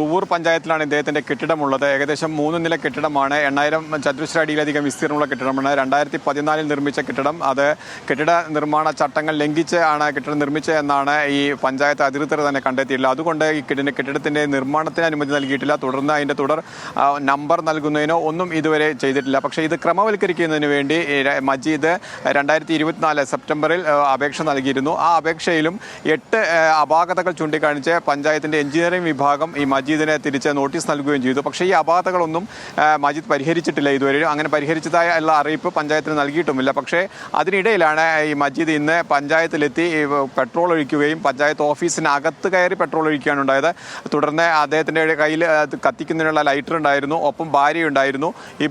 തുവൂർ പഞ്ചായത്തിലാണ് ഇദ്ദേഹത്തിന്റെ കെട്ടിടമുള്ളത്. ഏകദേശം മൂന്ന് നില കെട്ടിടമാണ്. എണ്ണായിരം ചതുരശ്ര അടിയിലധികം വിസ്തീർണമുള്ള കെട്ടിടമാണ്. രണ്ടായിരത്തി പതിനാലിൽ നിർമ്മിച്ച കെട്ടിടം. അത് കെട്ടിട നിർമ്മാണ ചട്ടങ്ങൾ ലംഘിച്ച് ആണ് കെട്ടിടം നിർമ്മിച്ചത് എന്നാണ് ഈ പഞ്ചായത്ത് അധികൃതർ തന്നെ കണ്ടെത്തിയിട്ടുള്ളത്. അതുകൊണ്ട് ഈ കെട്ടിട കെട്ടിടത്തിന്റെ നിർമ്മാണത്തിന് അനുമതി നൽകിയിട്ടില്ല. തുടർന്ന് അതിന്റെ തുടർ നമ്പർ നൽകുന്നതിനോ ഒന്നും ഇതുവരെ ചെയ്തിട്ടില്ല. പക്ഷേ ഇത് ക്രമവൽക്കരിക്കുന്നതിന് വേണ്ടി മജീദ് രണ്ടായിരത്തി ഇരുപത്തിനാല് സെപ്റ്റംബറിൽ അപേക്ഷ നൽകിയിരുന്നു. ആ അപേക്ഷയിലും എട്ട് അപാകതകൾ ചൂണ്ടിക്കാണിച്ച് പഞ്ചായത്തിന്റെ എഞ്ചിനീയറിംഗ് വിഭാഗം ഈ മജീദിനെ തിരിച്ച് നോട്ടീസ് നൽകുകയും ചെയ്തു. പക്ഷേ ഈ അപാതകളൊന്നും മജീദ് പരിഹരിച്ചിട്ടില്ല ഇതുവരെ. അങ്ങനെ പരിഹരിച്ചതായ ഉള്ള അറിയിപ്പ് പഞ്ചായത്തിന് നൽകിയിട്ടുമില്ല. പക്ഷേ അതിനിടയിലാണ് ഈ മജീദ് ഇന്ന് പഞ്ചായത്തിലെത്തി പെട്രോൾ ഒഴിക്കുകയും പഞ്ചായത്ത് ഓഫീസിനകത്ത് കയറി പെട്രോൾ ഒഴിക്കുകയാണ് ഉണ്ടായത്. തുടർന്ന് അദ്ദേഹത്തിന്റെ കയ്യിൽ കത്തിക്കുന്നതിനുള്ള ലൈറ്റർ ഉണ്ടായിരുന്നു ഒപ്പം ഭാര്യ ഉണ്ടായിരുന്നു. ഈ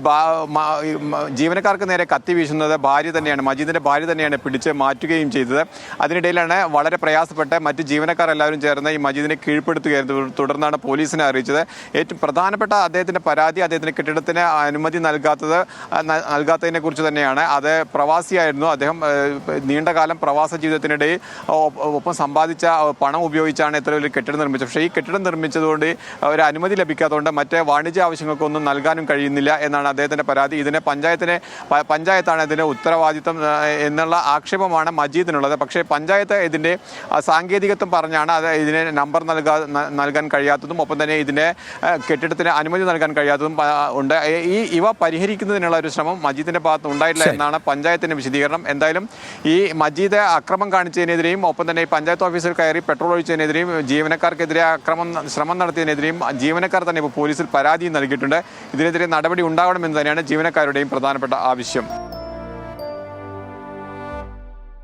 ജീവനക്കാർക്ക് നേരെ കത്തി വീശുന്നത് ഭാര്യ തന്നെയാണ് മജീദിന്റെ ഭാര്യ തന്നെയാണ് പിടിച്ച് മാറ്റുകയും ചെയ്തത്. അതിനിടയിലാണ് വളരെ പ്രയാസപ്പെട്ട് മറ്റ് ജീവനക്കാർ എല്ലാവരും ചേർന്ന് ഈ മജീദിനെ കീഴ്പ്പെടുത്തുകയായിരുന്നു. തുടർന്നാണ് പോലീസിനെ അറിയിച്ചത്. ഏറ്റവും പ്രധാനപ്പെട്ട അദ്ദേഹത്തിന്റെ പരാതി അദ്ദേഹത്തിന്റെ കെട്ടിടത്തിന് അനുമതി നൽകാത്തത് നൽകാത്തതിനെ കുറിച്ച് തന്നെയാണ്. അത് പ്രവാസിയായിരുന്നു. അദ്ദേഹം നീണ്ടകാലം പ്രവാസ ജീവിതത്തിനിടയിൽ ഒപ്പം സമ്പാദിച്ച പണം ഉപയോഗിച്ചാണ് ഇത്ര വലിയ കെട്ടിടം നിർമ്മിച്ചത്. പക്ഷേ ഈ കെട്ടിടം നിർമ്മിച്ചതുകൊണ്ട് ഒരു അനുമതി ലഭിക്കാത്തതുകൊണ്ട് മറ്റ് വാണിജ്യ ആവശ്യങ്ങൾക്കൊന്നും നൽകാനും കഴിയുന്നില്ല എന്നാണ് അദ്ദേഹത്തിന്റെ പരാതി. ഇതിനെ പഞ്ചായത്തിനെ പഞ്ചായത്താണ് ഇതിന് ഉത്തരവാദിത്തം എന്നുള്ള ആക്ഷേപമാണ് മജീദിനുള്ളത്. പക്ഷേ പഞ്ചായത്ത് ഇതിന്റെ സാങ്കേതികത്വം പറഞ്ഞാണ് അത് ഇതിന് നമ്പർ നൽകാ നൽകാൻ കഴിയാത്തതും ഒപ്പം തന്നെ ഇതിന്റെ കെട്ടിടത്തിന് അനുമതി നൽകാൻ കഴിയാത്തതും ഉണ്ട്. ഈ ഇവ പരിഹരിക്കുന്നതിനുള്ള ഒരു ശ്രമം മജീദിന്റെ ഭാഗത്ത് ഉണ്ടായിട്ടില്ല എന്നാണ് പഞ്ചായത്തിന്റെ വിശദീകരണം. എന്തായാലും ഈ മജീദ് അക്രമം കാണിച്ചതിനെതിരെയും ഒപ്പം തന്നെ ഈ പഞ്ചായത്ത് ഓഫീസിൽ കയറി പെട്രോൾ ഒഴിച്ചതിനെതിരെയും ജീവനക്കാർക്കെതിരെ അക്രമം ശ്രമം നടത്തിയതിനെതിരെയും ജീവനക്കാർ തന്നെ ഇപ്പോൾ പോലീസിൽ പരാതി നൽകിയിട്ടുണ്ട്. ഇതിനെതിരെ നടപടി ഉണ്ടാവണമെന്ന് തന്നെയാണ് ജീവനക്കാരുടെയും പ്രധാനപ്പെട്ട ആവശ്യം.